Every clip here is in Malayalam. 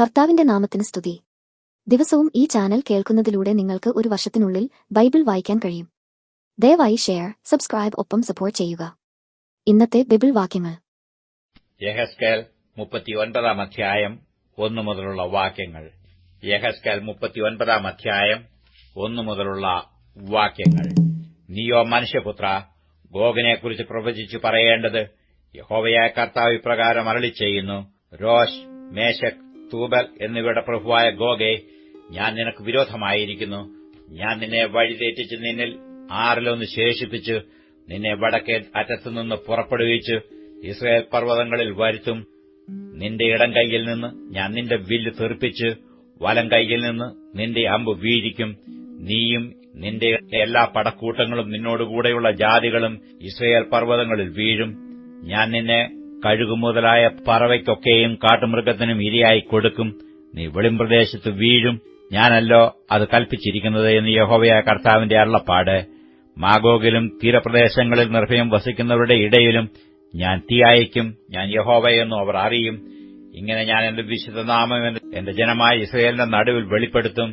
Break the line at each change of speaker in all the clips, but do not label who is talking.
കർത്താവിന്റെ നാമത്തിന് സ്തുതി. ദിവസവും ഈ ചാനൽ കേൾക്കുന്നതിലൂടെ നിങ്ങൾക്ക് ഒരു വർഷത്തിനുള്ളിൽ ബൈബിൾ വായിക്കാൻ കഴിയും. ദയവായി ഷെയർ സബ്സ്ക്രൈബ് ഒപ്പം സപ്പോർട്ട് ചെയ്യുക. ഇന്നത്തെ ബൈബിൾ വാക്യങ്ങൾ.
അധ്യായം ഒന്നു മുതലുള്ള വാക്യങ്ങൾ. അധ്യായം ഒന്നു മുതലുള്ള വാക്യങ്ങൾ. നീയോ മനുഷ്യപുത്ര ഗോഗിനെക്കുറിച്ച് പ്രവചിച്ചു പറയേണ്ടത് യഹോവയായ കർത്താവ് ഇപ്രകാരം അരളി ചെയ്യുന്നു രോഷ് മേശക് തൂബൽ എന്നിവയുടെ പ്രഭുവായ ഗോഗെ ഞാൻ നിനക്ക് വിരോധമായിരിക്കുന്നു. ഞാൻ നിന്നെ വഴിതെറ്റിച്ച് നിന്നിൽ ആറിലൊന്ന് ശേഷിപ്പിച്ച് നിന്നെ വടക്കേ അറ്റത്തുനിന്ന് പുറപ്പെടുവിച്ച് ഇസ്രായേൽ പർവതങ്ങളിൽ വരുത്തും. നിന്റെ ഇടം കൈയിൽ നിന്ന് ഞാൻ നിന്റെ വില്ല് തെറിപ്പിച്ച് വലം കൈയിൽ നിന്ന് നിന്റെ അമ്പ് വീഴിക്കും. നീയും നിന്റെ എല്ലാ പടക്കൂട്ടങ്ങളും നിന്നോടുകൂടെയുള്ള ജാതികളും ഇസ്രയേൽ പർവതങ്ങളിൽ വീഴും. ഞാൻ നിന്നെ കഴുകുമുതലായ പറവയ്ക്കൊക്കെയും കാട്ടുമൃഗത്തിനും ഇരയായി കൊടുക്കും. നീ വെളിമ്പ്രദേശത്ത് വീഴും. ഞാനല്ലോ അത് കൽപ്പിച്ചിരിക്കുന്നത് എന്ന് യഹോവയായ കർത്താവിന്റെ അള്ളപ്പാട് മാഗോഗിലും തീരപ്രദേശങ്ങളിൽ നിർഭയം വസിക്കുന്നവരുടെ ഇടയിലും ഞാൻ തീ അയക്കും ഞാൻ യഹോവയെന്നും അവർ അറിയും. ഇങ്ങനെ ഞാൻ എന്റെ വിശുദ്ധനാമം എന്റെ ജനമായ ഇസ്രയേലിന്റെ നടുവിൽ വെളിപ്പെടുത്തും.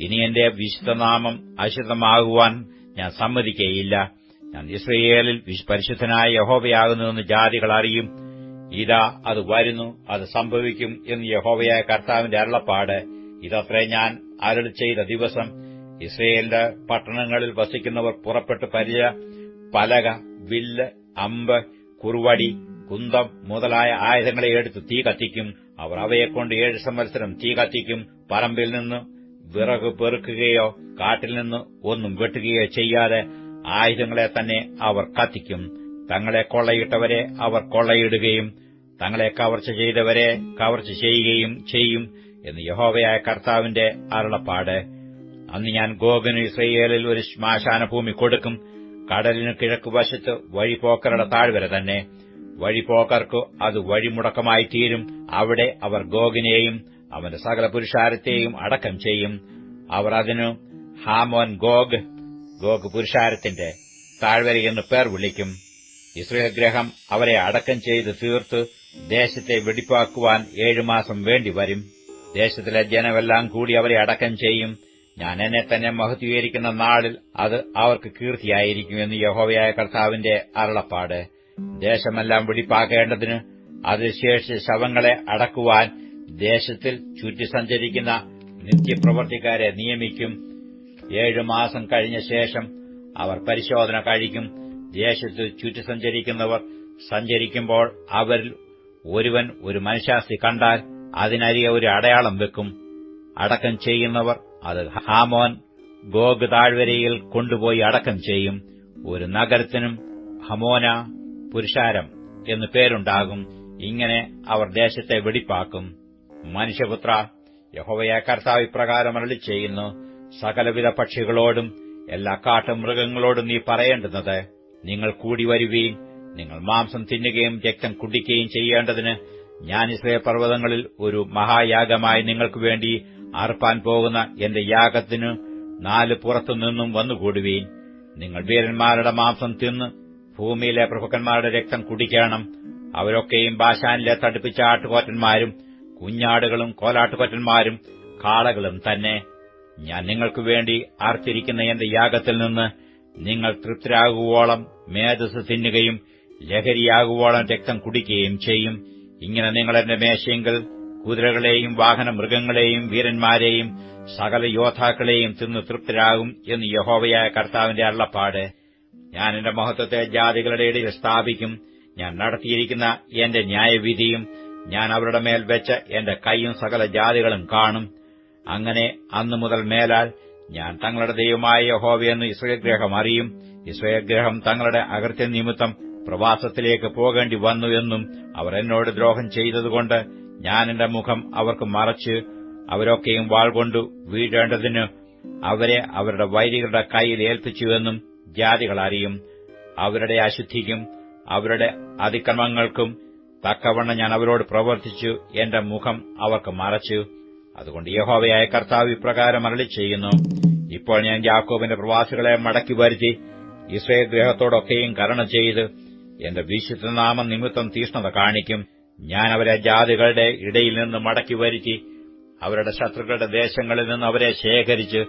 ഇനി എന്റെ വിശുദ്ധനാമം അശുദ്ധമാകുവാൻ ഞാൻ സമ്മതിക്കേയില്ല ഞാൻ ഇസ്രയേലിൽ പരിശുദ്ധനായ യഹോവയാകുന്നുവെന്ന് ജാതികൾ അറിയും. ഇതാ അത് വരുന്നു അത് സംഭവിക്കും എന്ന് യഹോവയായ കർത്താവിന്റെ അരുളപ്പാട്. ഇതത്രേ ഞാൻ അരളി ചെയ്ത ദിവസം ഇസ്രയേലിന്റെ പട്ടണങ്ങളിൽ വസിക്കുന്നവർ പുറപ്പെട്ട് പരിച പലക വില്ല് അമ്പ് കുറുവടി കുന്തം മുതലായ ആയുധങ്ങളെ എടുത്ത് തീ കത്തിക്കും. അവർ അവയെക്കൊണ്ട് ഏഴ് സംവത്സരം തീ കത്തിക്കും. പറമ്പിൽ നിന്ന് വിറക് പെറുക്കുകയോ കാട്ടിൽ നിന്ന് ഒന്നും വെട്ടുകയോ ചെയ്യാതെ ആയുധങ്ങളെ തന്നെ അവർ കത്തിക്കും. തങ്ങളെ കൊള്ളയിട്ടവരെ അവർ കൊള്ളയിടുകയും തങ്ങളെ കവർച്ച ചെയ്തവരെ കവർച്ച ചെയ്യുകയും ചെയ്യും എന്ന് യഹോവയായ കർത്താവിന്റെ അരുളപ്പാട്. അന്ന് ഞാൻ ഗോഗന് ഇസ്രയേലിൽ ഒരു ശ്മശാനഭൂമി കൊടുക്കും. കടലിന് കിഴക്ക് വശത്ത് വഴിപോക്കറുടെ താഴ്വര തന്നെ. വഴിപോക്കർക്ക് അത് വഴിമുടക്കമായി തീരും. അവിടെ അവർ ഗോഗിനെയും അവന്റെ സകല പുരുഷാരത്തെയും അടക്കം ചെയ്യും. അവർ അതിനു ഹാമോൻ ഗോഗ് ഗോഗ് പുരുഷാരത്തിന്റെ താഴ്വരയെന്ന് പേർ വിളിക്കും. ഇസ്രയേൽ ഗ്രഹം അവരെ അടക്കം ചെയ്ത് തീർത്ത് ദേശത്തെ വെടിപ്പാക്കുവാൻ ഏഴുമാസം വേണ്ടിവരും ദേശത്തിലെ ജനമെല്ലാം കൂടി അവരെ അടക്കം ചെയ്യും. ഞാൻ എന്നെ തന്നെ മഹത്വീകരിക്കുന്ന നാളിൽ അത് അവർക്ക് കീർത്തിയായിരിക്കും എന്ന് യഹോവയായ കർത്താവിന്റെ അരുളപ്പാട്. ദേശമെല്ലാം വെടിപ്പാക്കേണ്ടതിന് അതിൽ ശവങ്ങളെ അടക്കുവാൻ ദേശത്തിൽ ചുറ്റി സഞ്ചരിക്കുന്ന നിത്യപ്രവർത്തിക്കാരെ നിയമിക്കും. ഏഴു മാസം കഴിഞ്ഞ ശേഷം അവർ പരിശോധന കഴിക്കും. ദേശത്ത് ചുറ്റി സഞ്ചരിക്കുന്നവർ സഞ്ചരിക്കുമ്പോൾ അവരിൽ ഒരുവൻ ഒരു മനുഷ്യാസ്തി കണ്ടാൽ അതിനരികെ ഒരു അടയാളം വെക്കും. അടക്കം ചെയ്യുന്നവർ അത് ഹാമോൻ ഗോഗ് താഴ്വരയിൽ കൊണ്ടുപോയി അടക്കം ചെയ്യും. ഒരു നഗരത്തിനും ഹമോന പുരുഷാരം എന്നു പേരുണ്ടാകും. ഇങ്ങനെ അവർ ദേശത്തെ വെടിപ്പാക്കും. മനുഷ്യപുത്ര യഹോവയ കർത്താവ് ഇപ്രകാരം അരളി ചെയ്യുന്നു. സകലവിധ പക്ഷികളോടും എല്ലാ കാട്ടുമൃഗങ്ങളോടും നീ പറയേണ്ടുന്നത് നിങ്ങൾ കൂടി വരുവീൻ. നിങ്ങൾ മാംസം തിന്നുകയും രക്തം കുടിക്കുകയും ചെയ്യേണ്ടതിന് ഞാൻ ഇസ്രയേൽ പർവതങ്ങളിൽ ഒരു മഹായാഗമായി നിങ്ങൾക്കു വേണ്ടി അർപ്പാൻ പോകുന്ന എന്റെ യാഗത്തിനു നാല് പുറത്തുനിന്നും വന്നുകൂടുവീൻ. നിങ്ങൾ വീരന്മാരുടെ മാംസം തിന്ന് ഭൂമിയിലെ പ്രഭുക്കന്മാരുടെ രക്തം കുടിക്കണം. അവരൊക്കെയും ബാഷാനിലെ തടുപ്പിച്ച ആട്ടുകോറ്റന്മാരും കുഞ്ഞാടുകളും കോലാട്ടുകൊറ്റന്മാരും കാളകളും തന്നെ. ഞാൻ നിങ്ങൾക്കു വേണ്ടി ആർത്തിരിക്കുന്ന എന്റെ യാഗത്തിൽ നിന്ന് നിങ്ങൾ തൃപ്തരാകുവോളം മേധസ് തിന്നുകയും ലഹരിയാകുവോളം രക്തം കുടിക്കുകയും ചെയ്യും. ഇങ്ങനെ നിങ്ങൾ എന്റെ മേശയെങ്കിൽ കുതിരകളെയും വാഹന മൃഗങ്ങളെയും വീരന്മാരെയും സകല യോദ്ധാക്കളെയും തിന്ന് തൃപ്തരാകും എന്ന് യഹോവയായ കർത്താവിന്റെ അള്ളപ്പാട് ഞാൻ എന്റെ മഹത്വത്തെ ജാതികളുടെ ഇടയിൽ സ്ഥാപിക്കും. ഞാൻ നടത്തിയിരിക്കുന്ന എന്റെ ന്യായവിധിയും ഞാൻ അവരുടെ മേൽ വെച്ച എന്റെ കൈയും സകല ജാതികളും കാണും. അങ്ങനെ അന്നു മുതൽ മേലാൽ ഞാൻ തങ്ങളുടെ ദൈവമായ യഹോവയെന്ന് ഇസ്രയഗ്രഹം അറിയും. ഇസ്രയഗ്രഹം തങ്ങളുടെ അകൃത്യ നിമിത്തം പ്രവാസത്തിലേക്ക് പോകേണ്ടി വന്നു എന്നും അവർ എന്നോട് ദ്രോഹം ചെയ്തതുകൊണ്ട് ഞാൻ എന്റെ മുഖം അവർക്ക് മറച്ച് അവരൊക്കെയും വാൾ കൊണ്ടു വീഴേണ്ടതിന് അവരെ അവരുടെ വൈരികളുടെ കൈയിൽ ഏൽപ്പിച്ചുവെന്നും ജാതികൾ അറിയും. അവരുടെ അശുദ്ധിക്കും അവരുടെ അതിക്രമങ്ങൾക്കും തക്കവണ്ണം ഞാൻ അവരോട് പ്രവർത്തിച്ചു എന്റെ മുഖം അവർക്ക് മറച്ചു. അതുകൊണ്ട് യഹോവയായ കർത്താവ് ഇപ്രകാരം അരളി ചെയ്യുന്നു ഇപ്പോൾ ഞാൻ യാക്കോബിന്റെ പ്രവാസികളെ മടക്കി വരുത്തി ഇസ്രയേൽ ഗ്രഹത്തോടൊക്കെയും കരുണ ചെയ്ത് എന്റെ വിശുദ്ധനാമം നിമിത്തം തീഷ്ണത കാണിക്കും. ഞാൻ അവരെ ജാതികളുടെ ഇടയിൽ നിന്ന് മടക്കി വരുത്തി അവരുടെ ശത്രുക്കളുടെ ദേശങ്ങളിൽ നിന്ന് അവരെ ശേഖരിച്ച്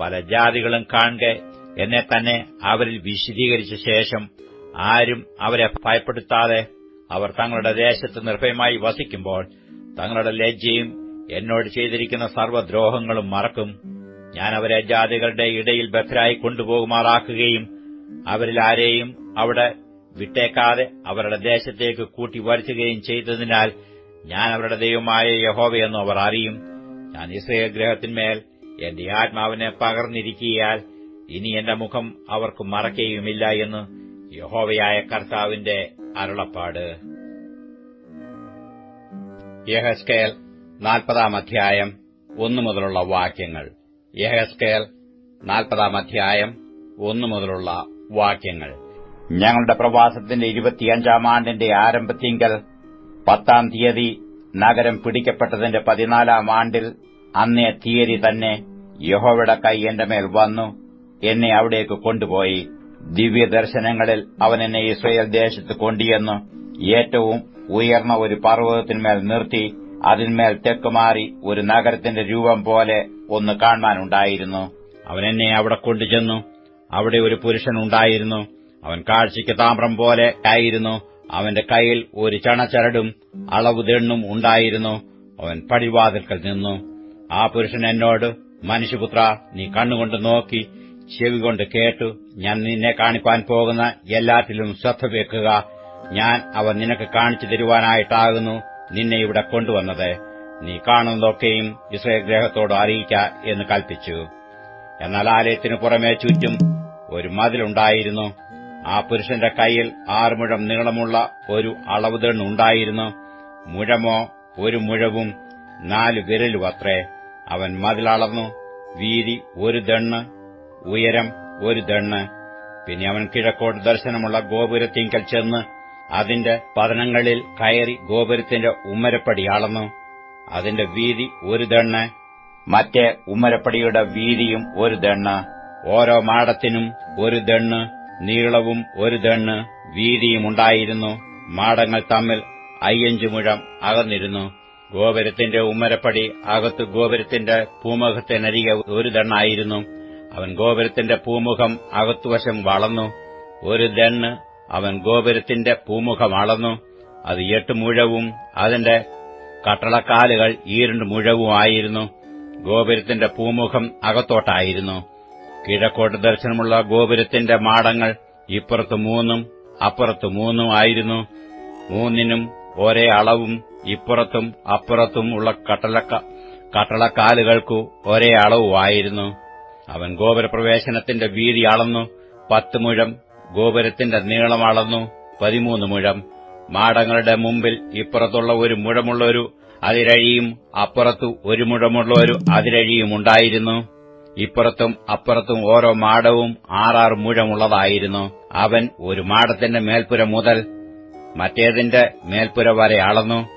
പല ജാതികളും കാണെ എന്നെ തന്നെ അവരിൽ വിശദീകരിച്ച ശേഷം ആരും അവരെ ഭയപ്പെടുത്താതെ അവർ തങ്ങളുടെ ദേശത്ത് നിർഭയമായി വസിക്കുമ്പോൾ തങ്ങളുടെ ലജ്ജയും എന്നോട് ചെയ്തിരിക്കുന്ന സർവദ്രോഹങ്ങളും മറക്കും. ഞാൻ അവരെ ജാതികളുടെ ഇടയിൽ ബദ്ധരായി കൊണ്ടുപോകുമാറാക്കുകയും അവരിൽ ആരെയും അവിടെ വിട്ടേക്കാതെ അവരുടെ ദേശത്തേക്ക് കൂട്ടി വരുത്തുകയും ചെയ്തതിനാൽ ഞാൻ അവരുടെ ദൈവമായ യഹോവയെന്ന് അവർ അറിയും. ഞാൻ ഇസ്രയേൽ ഗ്രഹത്തിന്മേൽ എന്റെ ആത്മാവിനെ പകർന്നിരിക്കിയാൽ ഇനി എന്റെ മുഖം അവർക്ക് മറക്കുകയുമില്ല എന്ന് യഹോവയായ കർത്താവിന്റെ അരുളപ്പാട്. യഹസ്കേൽ നാൽപ്പതാം അധ്യായം ഒന്നു മുതലുള്ള വാക്യങ്ങൾ. യഹസ്കേൽ നാൽപ്പതാം അധ്യായം ഒന്നു മുതലുള്ള വാക്യങ്ങൾ. ഞങ്ങളുടെ പ്രവാസത്തിന്റെ ഇരുപത്തിയഞ്ചാം ആണ്ടിന്റെ ആരംഭത്തിങ്കൽ പത്താം തീയതി നഗരം പിടിക്കപ്പെട്ടതിന്റെ പതിനാലാം ആണ്ടിൽ അന്നേ തീയതി തന്നെ യഹോവയുടെ കൈ എന്റെ മേൽ വന്നു. എന്നെ അവിടേക്ക് കൊണ്ടുപോയി. ദിവ്യദർശനങ്ങളിൽ അവൻ എന്നെ ഇസ്രയേൽ ദേശത്ത് കൊണ്ടിയെന്നു ഏറ്റവും ഉയർന്ന ഒരു പർവതത്തിന്മേൽ നിർത്തി അതിന്മേൽ തെക്കുമാറി ഒരു നഗരത്തിന്റെ രൂപം പോലെ ഒന്ന് കാണാനുണ്ടായിരുന്നു അവൻ എന്നെ അവിടെ കൊണ്ടുചെന്നു. അവിടെ ഒരു പുരുഷൻ ഉണ്ടായിരുന്നു. അവൻ കാഴ്ചയ്ക്ക് താമ്രം പോലെ ആയിരുന്നു. അവന്റെ കയ്യിൽ ഒരു ചണച്ചരടും അളവ് തെണ്ണും ഉണ്ടായിരുന്നു. അവൻ പടിവാതിൽക്കൽ നിന്നു. ആ പുരുഷൻ എന്നോട് മനുഷ്യപുത്ര നീ കണ്ണുകൊണ്ട് നോക്കി ചെവി കൊണ്ട് കേട്ടു. ഞാൻ നിന്നെ കാണിപ്പാൻ പോകുന്ന എല്ലാറ്റിലും ശ്രദ്ധ വെക്കുക. ഞാൻ അവ നിനക്ക് കാണിച്ചു തരുവാനായിട്ടാകുന്നു നിന്നെ ഇവിടെ കൊണ്ടുവന്നത്. നീ കാണുന്നതൊക്കെയും ഇസ്രയേൽ ഗ്രഹത്തോട് അറിയിക്ക എന്ന് കൽപ്പിച്ചു. എന്നാൽ ആലയത്തിനു പുറമേ ചുറ്റും ഒരു മതിലുണ്ടായിരുന്നു. ആ പുരുഷന്റെ കയ്യിൽ ആറുമുഴം നീളമുള്ള ഒരു അളവുതെണ്ണുണ്ടായിരുന്നു മുഴമോ ഒരു മുഴവും നാല് വിരലുമത്രേ അവൻ മതിലളന്നു വീതി ഒരു ദണ്ണ് ഉയരം ഒരു ദണ്ണ്. പിന്നെ അവൻ കിഴക്കോട്ട് ദർശനമുള്ള ഗോപുരത്തിങ്കൽ ചെന്ന് അതിന്റെ പതനങ്ങളിൽ കയറി ഗോപുരത്തിന്റെ ഉമ്മരപ്പടി അളന്നു. അതിന്റെ വീതി ഒരു ദണ്ണ് മറ്റേ ഉമ്മരപ്പടിയുടെ വീതിയും ഒരു ദണ്ണ്. ഓരോ മാടത്തിനും ഒരു ദണ്ണ് നീളവും ഒരു ദണ്ണ് വീതിയുമുണ്ടായിരുന്നു. മാടങ്ങൾ തമ്മിൽ അയ്യഞ്ചു മുഴം അകന്നിരുന്നു. ഗോപുരത്തിന്റെ ഉമ്മരപ്പടി അകത്ത് ഗോപുരത്തിന്റെ പൂമുഖത്തിനരികെ ഒരു ദണ്ണായിരുന്നു. അവൻ ഗോപുരത്തിന്റെ പൂമുഖം അകത്തുവശം വളർന്നു. ഒരു ദണ്ണ് അവൻ ഗോപുരത്തിന്റെ പൂമുഖം അളന്നു. അത് എട്ട് മുഴവും അതിന്റെ കട്ടളക്കാലുകൾ ഈരണ്ട് മുഴവുമായിരുന്നു. ഗോപുരത്തിന്റെ പൂമുഖം അകത്തോട്ടായിരുന്നു. കിഴക്കോട്ട് ദർശനമുള്ള ഗോപുരത്തിന്റെ മാടങ്ങൾ ഇപ്പുറത്ത് മൂന്നും അപ്പുറത്ത് മൂന്നും ആയിരുന്നു. മൂന്നിനും ഒരേ അളവും ഇപ്പുറത്തും അപ്പുറത്തും ഉള്ള കട്ടളക്ക കട്ടളക്കാലുകൾക്കു ഒരേ അളവുമായിരുന്നു അവൻ ഗോപുരപ്രവേശനത്തിന്റെ വീതി അളന്നു. പത്ത് മുഴം ഗോപുരത്തിന്റെ നീളം അളന്നു. പതിമൂന്ന് മുഴം. മാടങ്ങളുടെ മുമ്പിൽ ഇപ്പുറത്തുള്ള ഒരു മുഴമുള്ള ഒരു അതിരഴിയും അപ്പുറത്തു ഒരു മുഴമുള്ള ഒരു അതിരഴിയും ഉണ്ടായിരുന്നു. ഇപ്പുറത്തും അപ്പുറത്തും ഓരോ മാടവും ആറാറ് മുഴമുള്ളതായിരുന്നു. അവൻ ഒരു മാടത്തിന്റെ മേൽപ്പുര മുതൽ മറ്റേതിന്റെ മേൽപ്പുര വരെ അളന്നു.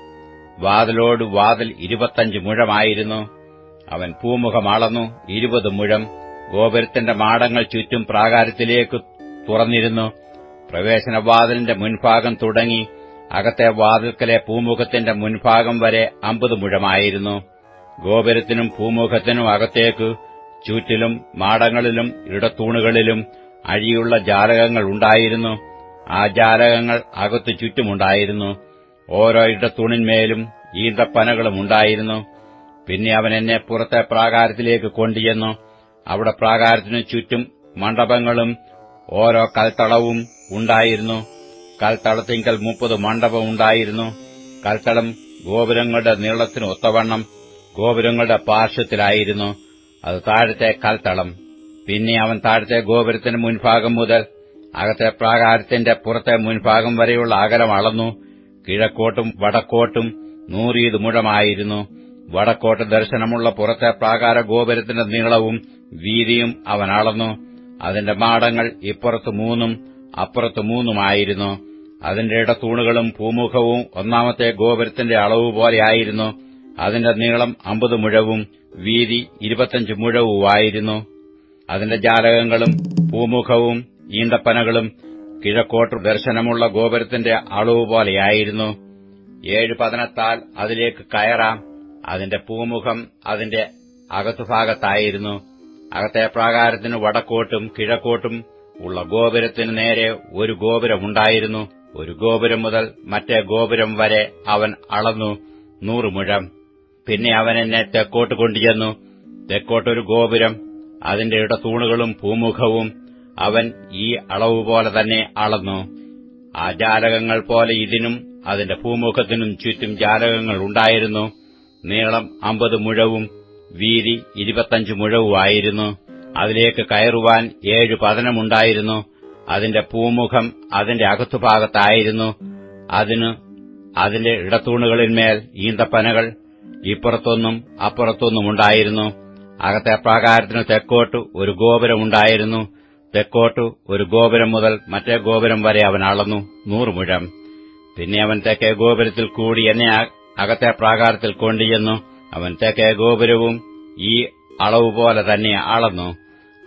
വാതിലോട് വാതിൽ ഇരുപത്തഞ്ച് മുഴമായിരുന്നു. അവൻ പൂമുഖം അളന്നു ഇരുപത് മുഴം. ഗോപുരത്തിന്റെ മാടങ്ങൾ ചുറ്റും പ്രാകാരത്തിലേക്ക് തുറന്നിരുന്നു. പ്രവേശന പ്രവേശനവാതിലിന്റെ മുൻഭാഗം തുടങ്ങി അകത്തെ വാതിൽക്കലെ പൂമുഖത്തിന്റെ മുൻഭാഗം വരെ അമ്പത് മുഴമായിരുന്നു. ഗോപുരത്തിനും പൂമുഖത്തിനും അകത്തേക്ക് ചുറ്റിലും മാടങ്ങളിലും ഇടത്തൂണുകളിലും അഴിയുള്ള ജാലകങ്ങൾ ഉണ്ടായിരുന്നു. ആ ജാലകങ്ങൾ അകത്തു ചുറ്റുമുണ്ടായിരുന്നു. ഓരോ ഇടത്തൂണിന്മേലും ഈന്തപ്പനകളും ഉണ്ടായിരുന്നു. പിന്നെ അവൻ എന്നെ പുറത്തെ പ്രാകാരത്തിലേക്ക് കൊണ്ടുചെന്നു. അവിടെ പ്രാകാരത്തിനു ചുറ്റും മണ്ഡപങ്ങളും ഓരോ കൽത്തളവും ഉണ്ടായിരുന്നു. കൽത്തളത്തിങ്കൽ മുപ്പത് മണ്ഡപം ഉണ്ടായിരുന്നു. കൽത്തളം ഗോപുരങ്ങളുടെ നീളത്തിന് ഒത്തവണ്ണം ഗോപുരങ്ങളുടെ പാർശ്വത്തിലായിരുന്നു. അത് താഴത്തെ കൽത്തളം. പിന്നെ അവൻ താഴത്തെ ഗോപുരത്തിന്റെ മുൻഭാഗം മുതൽ അകത്തെ പ്രാകാരത്തിന്റെ പുറത്തെ മുൻഭാഗം വരെയുള്ള അകലം അളന്നു. കിഴക്കോട്ടും വടക്കോട്ടും നൂറിയത് മുഴമായിരുന്നു. വടക്കോട്ട് ദർശനമുള്ള പുറത്തെ പ്രാകാര ഗോപുരത്തിന്റെ നീളവും വീതിയും അവൻ അളന്നു. അതിന്റെ മാടങ്ങൾ ഇപ്പുറത്ത് മൂന്നും അപ്പുറത്ത് മൂന്നുമായിരുന്നു. അതിന്റെ ഇടത്തൂണുകളും പൂമുഖവും ഒന്നാമത്തെ ഗോപുരത്തിന്റെ അളവ് പോലെയായിരുന്നു അതിന്റെ നീളം അമ്പത് മുഴവും വീതി ഇരുപത്തഞ്ച് മുഴവുമായിരുന്നു. അതിന്റെ ജാലകങ്ങളും പൂമുഖവും ഈന്തപ്പനകളും കിഴക്കോട്ട് ദർശനമുള്ള ഗോപുരത്തിന്റെ അളവ് പോലെയായിരുന്നു. ഏഴ് പതനത്താൽ അതിലേക്ക് കയറാം. അതിന്റെ പൂമുഖം അതിന്റെ അകത്തുഭാഗത്തായിരുന്നു അകത്തെ പ്രാകാരത്തിന് വടക്കോട്ടും കിഴക്കോട്ടും ഉള്ള ഗോപുരത്തിന് നേരെ ഒരു ഗോപുരമുണ്ടായിരുന്നു ഒരു ഗോപുരം മുതൽ മറ്റേ ഗോപുരം വരെ അവൻ അളന്നു. നൂറ് മുഴം. പിന്നെ അവൻ എന്നെ തെക്കോട്ട് കൊണ്ടുചെന്നു. തെക്കോട്ടൊരു ഗോപുരം അതിന്റെ ഇടത്തൂണുകളും ഭൂമുഖവും അവൻ ഈ അളവ് പോലെ തന്നെ അളന്നു. ആ ജാലകങ്ങൾ പോലെ ഇതിനും അതിന്റെ ഭൂമുഖത്തിനും ചുറ്റും ജാലകങ്ങൾ ഉണ്ടായിരുന്നു. നീളം അമ്പത് മുഴവും വീതി ഇരുപത്തഞ്ച് മുഴവുമായിരുന്നു അതിലേക്ക് കയറുവാൻ ഏഴ് പതനമുണ്ടായിരുന്നു. അതിന്റെ പൂമുഖം അതിന്റെ അകത്തുഭാഗത്തായിരുന്നു. അതിന് അതിന്റെ ഇടത്തൂണുകളിന്മേൽ ഈന്തപ്പനകൾ ഇപ്പുറത്തൊന്നും അപ്പുറത്തൊന്നും ഉണ്ടായിരുന്നു. അകത്തെ പ്രാകാരത്തിന് തെക്കോട്ട് ഒരു ഗോപുരമുണ്ടായിരുന്നു തെക്കോട്ട് ഒരു ഗോപുരം മുതൽ മറ്റേ ഗോപുരം വരെ അവൻ അളന്നു നൂറ് മുഴം. പിന്നെ അവൻ തെക്കേ ഗോപുരത്തിൽ കൂടി എന്നെ അകത്തെ പ്രാകാരത്തിൽ കൊണ്ടുചെന്നു. അവൻ തെക്കേ ഗോപുരവും ഈ അളവ് പോലെ തന്നെ അളന്നു.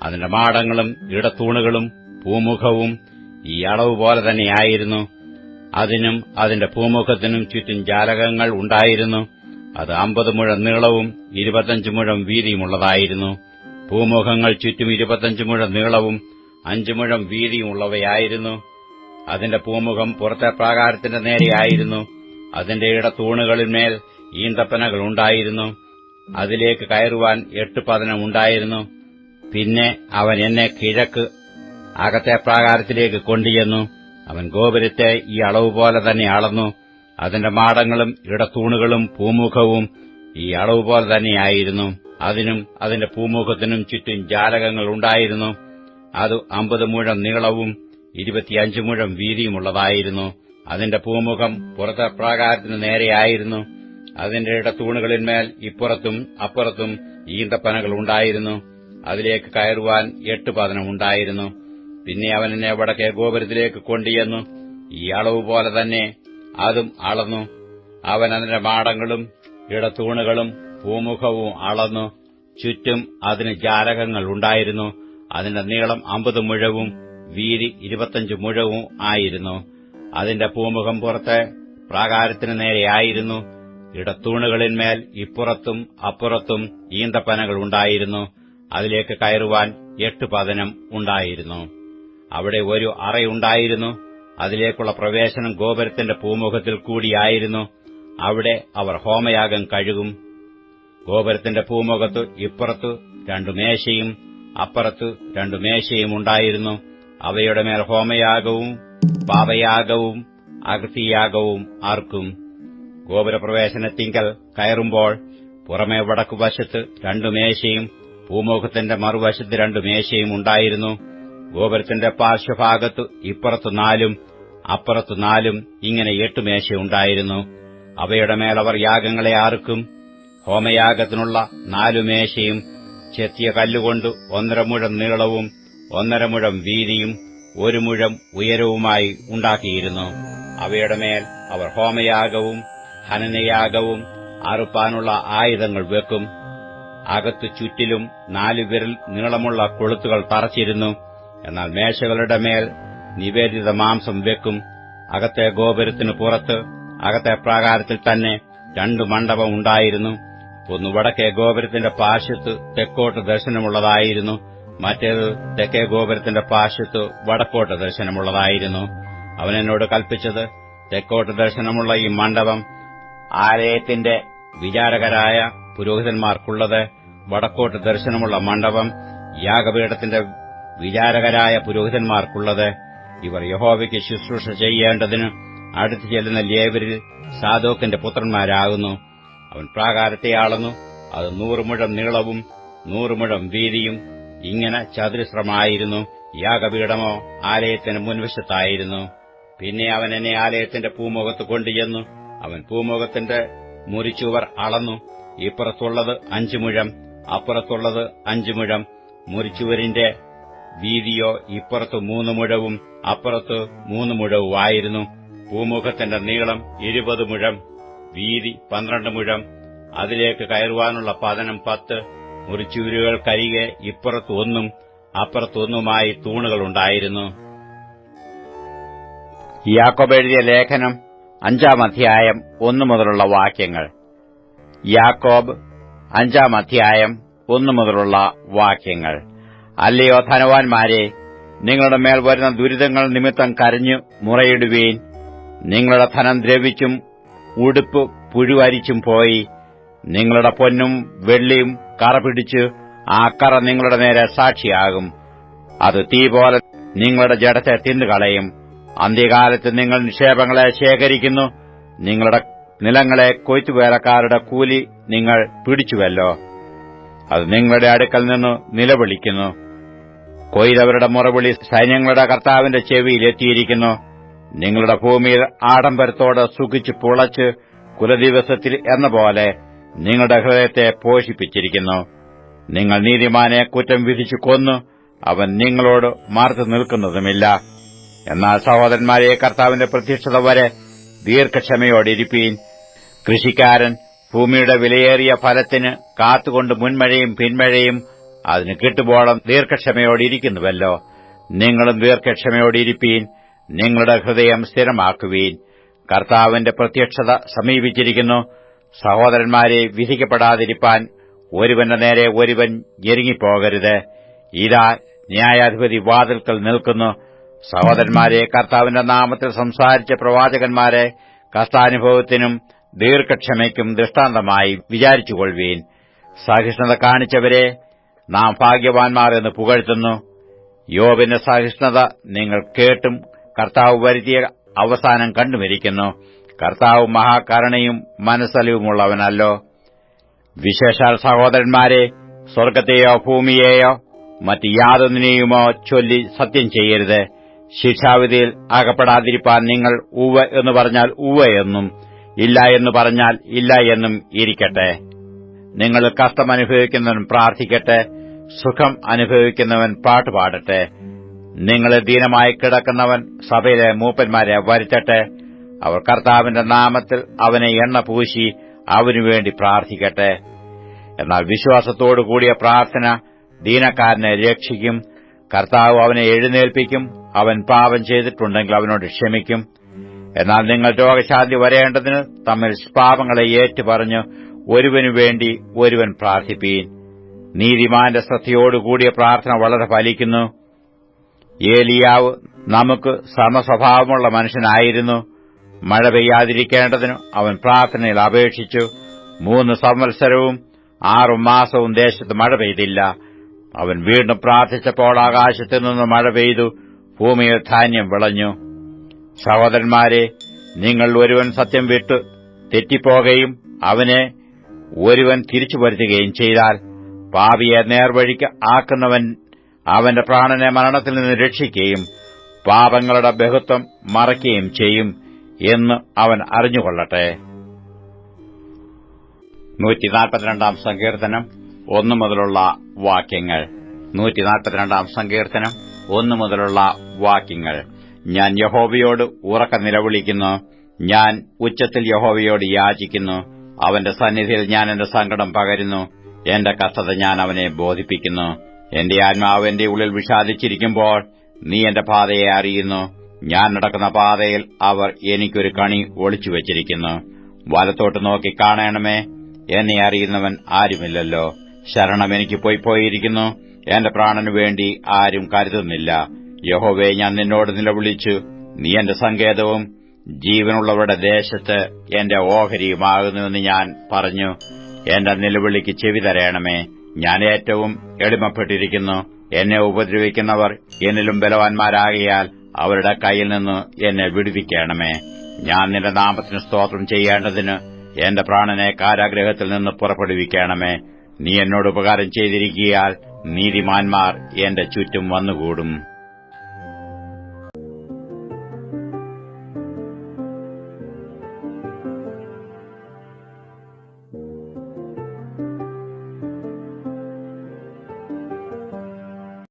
അതിന്റെ മാടങ്ങളും ഇടത്തൂണുകളും പൂമുഖവും ഈ അളവ് പോലെ തന്നെയായിരുന്നു അതിനും അതിന്റെ പൂമുഖത്തിനും ചുറ്റും ജാലകങ്ങൾ ഉണ്ടായിരുന്നു. അത് അമ്പത് മുഴം നീളവും ഇരുപത്തഞ്ച് മുഴം വീതിയുമുള്ളതായിരുന്നു. ഭൂമുഖങ്ങൾ ചുറ്റും ഇരുപത്തഞ്ച് മുഴം നീളവും അഞ്ച് മുഴം വീതിയുമുള്ളവയായിരുന്നു. അതിന്റെ പൂമുഖം പുറത്തെ പ്രാകാരത്തിന്റെ നേരെയായിരുന്നു. അതിന്റെ ഇടത്തൂണുകളിന്മേൽ ഈന്തപ്പനകൾ ഉണ്ടായിരുന്നു. അതിലേക്ക് കയറുവാൻ എട്ട് പതനം ഉണ്ടായിരുന്നു. പിന്നെ അവൻ എന്നെ കിഴക്ക് അകത്തെ പ്രാകാരത്തിലേക്ക് കൊണ്ടുചെന്നു. അവൻ ഗോപുരത്തെ ഈ അളവ് പോലെ തന്നെ അളന്നു. അതിന്റെ മാടങ്ങളും ഇടത്തൂണുകളും പൂമുഖവും ഈ അളവ് പോലെ തന്നെയായിരുന്നു. അതിനും അതിന്റെ പൂമുഖത്തിനും ചുറ്റും ജാലകങ്ങൾ ഉണ്ടായിരുന്നു. അത് അമ്പത് മുഴം നീളവും ഇരുപത്തിയഞ്ച് മുഴം വീതിയുമുള്ളതായിരുന്നു. അതിന്റെ പൂമുഖം പുറത്തെ പ്രാകാരത്തിന് നേരെയായിരുന്നു. അതിന്റെ ഇടത്തൂണുകളിന്മേൽ ഇപ്പുറത്തും അപ്പുറത്തും ഈന്തപ്പനകൾ ഉണ്ടായിരുന്നു. അതിലേക്ക് കയറുവാൻ എട്ട് പതനം ഉണ്ടായിരുന്നു. പിന്നെ അവൻ എന്നെ വടക്കേ ഗോപുരത്തിലേക്ക് കൊണ്ടുചെന്നു. ഈ അളവ് പോലെ തന്നെ അതും അളന്നു. അവൻ അതിന്റെ മാടങ്ങളും ഇടത്തൂണുകളും പൂമുഖവും അളന്നു. ചുറ്റും അതിന് ജാലകങ്ങൾ ഉണ്ടായിരുന്നു. അതിന്റെ നീളം അമ്പത് മുഴവും വീതി ഇരുപത്തഞ്ച് മുഴവും ആയിരുന്നു. അതിന്റെ പൂമുഖം പുറത്തെ പ്രാകാരത്തിന് നേരെയായിരുന്നു ഇടത്തൂണുകളിന്മേൽ ഇപ്പുറത്തും അപ്പുറത്തും ഈന്തപ്പനകൾ ഉണ്ടായിരുന്നു. അതിലേക്ക് കയറുവാൻ എട്ട് പതനം ഉണ്ടായിരുന്നു. അവിടെ ഒരു അറയുണ്ടായിരുന്നു. അതിലേക്കുള്ള പ്രവേശനം ഗോപുരത്തിന്റെ പൂമുഖത്തിൽ കൂടിയായിരുന്നു. അവിടെ അവർ ഹോമയാഗം കഴുകും. ഗോപുരത്തിന്റെ പൂമുഖത്ത് ഇപ്പുറത്തു രണ്ടു മേശയും അപ്പുറത്ത് രണ്ടു മേശയും ഉണ്ടായിരുന്നു. അവയുടെ മേൽ ഹോമയാഗവും പാപയാഗവും അകൃതിയാഗവും ആർക്കും. ഗോപുരപ്രവേശനത്തിങ്കൽ കയറുമ്പോൾ പുറമെ വടക്കുവശത്ത് രണ്ടു മേശയും പൂമുഖത്തിന്റെ മറുവശത്ത് രണ്ടു മേശയും ഉണ്ടായിരുന്നു. ഗോപുരത്തിന്റെ പാർശ്വഭാഗത്ത് ഇപ്പുറത്ത് നാലും അപ്പുറത്തു നാലും ഇങ്ങനെ എട്ട് മേശയുണ്ടായിരുന്നു അവയുടെ മേലവർ യാഗങ്ങളെ ആർക്കും ഹോമയാഗത്തിനുള്ള നാലു മേശയും ചെത്തിയ കല്ലുകൊണ്ട് ഒന്നര മുഴം നീളവും ഒന്നര മുഴം വീതിയും ഒരു മുഴം ഉയരവുമായി ഉണ്ടാക്കിയിരുന്നു. അവയുടെ മേൽ അവർ ഹോമയാഗവും ഹനനയാഗവും അറുപ്പാനുള്ള ആയുധങ്ങൾ വെക്കും. അകത്തു ചുറ്റിലും നാലു വിരൽ നീളമുള്ള കൊളുത്തുകൾ തറച്ചിരുന്നു എന്നാൽ മേശകളുടെ മേൽ നിവേദിത മാംസം വെക്കും. അകത്തെ ഗോപുരത്തിനു പുറത്ത് അകത്തെ പ്രാകാരത്തിൽ തന്നെ രണ്ടു മണ്ഡപം ഉണ്ടായിരുന്നു. ഒന്ന് വടക്കേ ഗോപുരത്തിന്റെ പാർശ്വത്ത് തെക്കോട്ട് ദർശനമുള്ളതായിരുന്നു. മറ്റേത് തെക്കേ ഗോപുരത്തിന്റെ പാർശ്വത്ത് വടക്കോട്ട് ദർശനമുള്ളതായിരുന്നു. അവൻ എന്നോട് കൽപ്പിച്ചത് തെക്കോട്ട് ദർശനമുള്ള ഈ മണ്ഡപം ആലയത്തിന്റെ വിചാരകരായ പുരോഹിതന്മാർക്കുള്ളത്. വടക്കോട്ട് ദർശനമുള്ള മണ്ഡപം യാഗപീഠത്തിന്റെ വിചാരകരായ പുരോഹിതന്മാർക്കുള്ളത് ഇവർ യഹോവയ്ക്ക് ശുശ്രൂഷ ചെയ്യേണ്ടതിന് അടുത്തു ചെല്ലുന്ന ലേവരിൽ സാദോക്കിന്റെ പുത്രന്മാരാകുന്നു. അവൻ പ്രാകാരത്തെ അളന്നു അത് നൂറ് മുഴം നീളവും നൂറ് മുഴം വീതിയും ഇങ്ങനെ ചതുരശ്രമായിരുന്നു. യാഗപീഠമോ ആലയത്തിന് മുൻവശത്തായിരുന്നു. പിന്നെ അവൻ എന്നെ ആലയത്തിന്റെ പൂമുഖത്ത് കൊണ്ടുചെന്നു. അവൻ പൂമുഖത്തിന്റെ മുറിച്ചുവർ അളന്നു. ഇപ്പുറത്തുള്ളത് അഞ്ചു മുഴം അപ്പുറത്തുള്ളത് അഞ്ചു മുഴം മുറിച്ചുവരിന്റെ വീതിയോ ഇപ്പുറത്ത് മൂന്ന് മുഴവും അപ്പുറത്ത് മൂന്ന് മുഴവുമായിരുന്നു. പൂമുഖത്തിന്റെ നീളം ഇരുപത് മുഴം വീതി പന്ത്രണ്ട് മുഴം. അതിലേക്ക് കയറുവാനുള്ള പതനം പത്ത്. മുറിച്ചൂരുകൾക്കരികെ ഇപ്പുറത്ത് ഒന്നും അപ്പുറത്തൊന്നുമായി തൂണുകളുണ്ടായിരുന്നു യാക്കോബ് എഴുതിയ ലേഖനം അഞ്ചാം അധ്യായം ഒന്നു മുതലുള്ള വാക്യങ്ങൾ. യാക്കോബ് അഞ്ചാം അധ്യായം ഒന്നു മുതലുള്ള വാക്യങ്ങൾ. അല്ലയോ ധനവാന്മാരെ നിങ്ങളുടെ മേൽ വരുന്ന ദുരിതങ്ങൾ നിമിത്തം കരഞ്ഞു മുറയിടുവീൻ. നിങ്ങളുടെ ധനം ദ്രവിച്ചും ഉടുപ്പ് പുഴുവരിച്ചും പോയി. നിങ്ങളുടെ പൊന്നും വെള്ളിയും കറ പിടിച്ച് ആ കറ നിങ്ങളുടെ നേരെ സാക്ഷിയാകും. അത് തീ പോലെ നിങ്ങളുടെ ജഡത്തെ തിന്നുകളയും. അന്ത്യകാലത്ത് നിങ്ങൾ നിക്ഷേപങ്ങളെ ശേഖരിക്കുന്നു. നിങ്ങളുടെ നിലങ്ങളെ കൊയ്ത്തുവേലക്കാരുടെ കൂലി നിങ്ങൾ പിടിച്ചുവല്ലോ. അത് നിങ്ങളുടെ അടുക്കൽ നിന്ന് നിലവിളിക്കുന്നു. കൊയ്തവരുടെ മുറവിളി സൈന്യങ്ങളുടെ കർത്താവിന്റെ ചെവിയിൽ എത്തിയിരിക്കുന്നു. നിങ്ങളുടെ ഭൂമിയിൽ ആഡംബരത്തോടെ സുഖിച്ച് പുളച്ച് കുലദിവസത്തിൽ എന്ന പോലെ നിങ്ങളുടെ ഹൃദയത്തെ പോഷിപ്പിച്ചിരിക്കുന്നു. നിങ്ങൾ നീതിമാനെ കുറ്റം വിധിച്ചു കൊന്നു അവൻ നിങ്ങളോട് മാർത്തു നിൽക്കുന്നതുമില്ല. എന്നാൽ സഹോദരന്മാരെ കർത്താവിന്റെ പ്രത്യക്ഷത വരെ ദീർഘക്ഷമയോടിരിപ്പീൻ കൃഷിക്കാരൻ ഭൂമിയുടെ വിലയേറിയ ഫലത്തിന് കാത്തുകൊണ്ട് മുൻമഴയും പിൻമഴയും അതിന് കിട്ടുമ്പോളം ദീർഘക്ഷമയോടിരിക്കുന്നുവല്ലോ. നിങ്ങളും ദീർഘക്ഷമയോടിരിപ്പീൻ നിങ്ങളുടെ ഹൃദയം സ്ഥിരമാക്കുവീൻ. കർത്താവിന്റെ പ്രത്യക്ഷത സമീപിച്ചിരിക്കുന്നു. സഹോദരന്മാരെ വിധിക്കപ്പെടാതിരിപ്പാൻ ഒരുവന്റെ നേരെ ഒരുവൻ ഞെരുങ്ങിപ്പോകരുത്. ഇതാ ന്യായാധിപതി വാതിൽക്കൽ നിൽക്കുന്നു. സഹോദരന്മാരെ കർത്താവിന്റെ നാമത്തിൽ സംസാരിച്ച പ്രവാചകന്മാരെ കഷ്ടാനുഭവത്തിനും ദീർഘക്ഷമയ്ക്കും ദൃഷ്ടാന്തമായി വിചാരിച്ചുകൊള്ളുവീൻ. സഹിഷ്ണുത കാണിച്ചവരെ നാം ഭാഗ്യവാൻമാർ എന്ന് പുകഴ്ത്തുന്നു. യോബിന്റെ സഹിഷ്ണുത നിങ്ങൾ കേട്ടും കർത്താവ് വരുത്തിയ അവസാനം കണ്ടുമിരിക്കുന്നു. കർത്താവ് മഹാകരുണയും മനസ്സലിവുമുള്ളവനല്ലോ. വിശേഷാൽ സഹോദരന്മാരെ സ്വർഗത്തെയോ ഭൂമിയെയോ മറ്റ് യാതൊന്നിനെയുമോ ചൊല്ലി സത്യം ചെയ്യരുത്. ശിക്ഷാവിധിയിൽ അകപ്പെടാതിരിപ്പാൻ നിങ്ങൾ ഉവ എന്ന് പറഞ്ഞാൽ ഉവ എന്നും ഇല്ല എന്ന് പറഞ്ഞാൽ ഇല്ല എന്നും ഇരിക്കട്ടെ. നിങ്ങൾ കഷ്ടം അനുഭവിക്കുന്നവൻ പ്രാർത്ഥിക്കട്ടെ. സുഖം അനുഭവിക്കുന്നവൻ പാട്ടുപാടട്ടെ നിങ്ങളെ ദീനമായി കിടക്കുന്നവൻ സഭയിലെ മൂപ്പന്മാരെ വരുത്തട്ടെ. അവർ കർത്താവിന്റെ നാമത്തിൽ അവനെ എണ്ണ പൂശി അവനുവേണ്ടി പ്രാർത്ഥിക്കട്ടെ. എന്നാൽ വിശ്വാസത്തോടു കൂടിയ പ്രാർത്ഥന ദീനക്കാരനെ രക്ഷിക്കും. കർത്താവ് അവനെ എഴുന്നേൽപ്പിക്കും. അവൻ പാപം ചെയ്തിട്ടുണ്ടെങ്കിൽ അവനോട് ക്ഷമിക്കും. എന്നാൽ നിങ്ങൾ രോഗശാന്തി വരേണ്ടതിന് തമ്മിൽ പാപങ്ങളെ ഏറ്റുപറഞ്ഞ് ഒരുവനു വേണ്ടി ഒരുവൻ പ്രാർത്ഥിപ്പീൻ. നീതിമാന്റെ ശ്രദ്ധയോടുകൂടിയ പ്രാർത്ഥന വളരെ ഫലിക്കുന്നു. ഏലിയാവ് നമുക്ക് സമസ്വഭാവമുള്ള മനുഷ്യനായിരുന്നു. മഴ പെയ്യാതിരിക്കേണ്ടതിന് അവൻ പ്രാർത്ഥനയിൽ അപേക്ഷിച്ചു. മൂന്ന് സംവത്സരവും ആറു മാസവും ദേശത്ത് മഴ പെയ്തില്ല. അവൻ വീണ്ടും പ്രാർത്ഥിച്ചപ്പോൾ ആകാശത്തു നിന്ന് മഴ പെയ്തു. ഭൂമിയിൽ ധാന്യം വിളഞ്ഞു. സഹോദരന്മാരെ നിങ്ങൾ ഒരുവൻ സത്യം വിട്ട് തെറ്റിപ്പോകുകയും അവനെ ഒരുവൻ തിരിച്ചു വരുത്തുകയും ചെയ്താൽ പാപിയെ നേർവഴിക്ക് ആക്കുന്നവൻ അവന്റെ പ്രാണനെ മരണത്തിൽ നിന്ന് രക്ഷിക്കുകയും പാപങ്ങളുടെ ബഹുത്വം മറയ്ക്കുകയും ചെയ്യും എന്ന് അവൻ അറിഞ്ഞുകൊള്ളട്ടെ. നൂറ്റിനാൽപ്പത്തിരണ്ടാം സങ്കീർത്തനം ഒന്നു മുതലുള്ള വാക്യങ്ങൾ. നൂറ്റിനാൽപ്പത്തിരണ്ടാം സങ്കീർത്തനം ഒന്നു മുതലുള്ള വാക്യങ്ങൾ. ഞാൻ യഹോവയോട് ഉറക്ക നിലവിളിക്കുന്നു. ഞാൻ ഉച്ചത്തിൽ യഹോവയോട് യാചിക്കുന്നു. അവന്റെ സന്നിധിയിൽ ഞാൻ എന്റെ സങ്കടം പകരുന്നു. എന്റെ കഷ്ടത ഞാൻ അവനെ ബോധിപ്പിക്കുന്നു. എന്റെ ആത്മാവ് എന്റെ ഉള്ളിൽ വിഷാദിച്ചിരിക്കുമ്പോൾ നീ എന്റെ പാതയെ അറിയുന്നു. ഞാൻ നടക്കുന്ന പാതയിൽ അവർ എനിക്കൊരു കണി ഒളിച്ചു വച്ചിരിക്കുന്നു വലത്തോട്ട് നോക്കി കാണണമേ. എന്നെ അറിയുന്നവൻ ആരുമില്ലല്ലോ. ശരണം എനിക്ക് പോയി പോയിരിക്കുന്നു. എന്റെ പ്രാണനു വേണ്ടി ആരും കരുതുന്നില്ല. യഹോവെ ഞാൻ നിന്നോട് നിലവിളിച്ചു. നീ എന്റെ സങ്കേതവും ജീവനുള്ളവരുടെ ദേശത്ത് എന്റെ ഓഹരിയുമാകുന്നുവെന്ന് ഞാൻ പറഞ്ഞു. എന്റെ നിലവിളിക്ക് ചെവി തരയണമേ. ഞാൻ ഏറ്റവും എളിമപ്പെട്ടിരിക്കുന്നു. എന്നെ ഉപദ്രവിക്കുന്നവർ എന്നിലും ബലവാന്മാരാകിയാൽ അവരുടെ കയ്യിൽ നിന്ന് എന്നെ വിടുവിക്കണമേ. ഞാൻ നിന്റെ നാമത്തിന് സ്തോത്രം ചെയ്യേണ്ടതിന് എന്റെ പ്രാണനെ കാരാഗ്രഹത്തിൽ നിന്ന് പുറപ്പെടുവിക്കണമേ. നീ എന്നോട് ഉപകാരം ചെയ്തിരിക്കിയാൽ നീതിമാന്മാർ എന്റെ ചുറ്റും വന്നുകൂടും.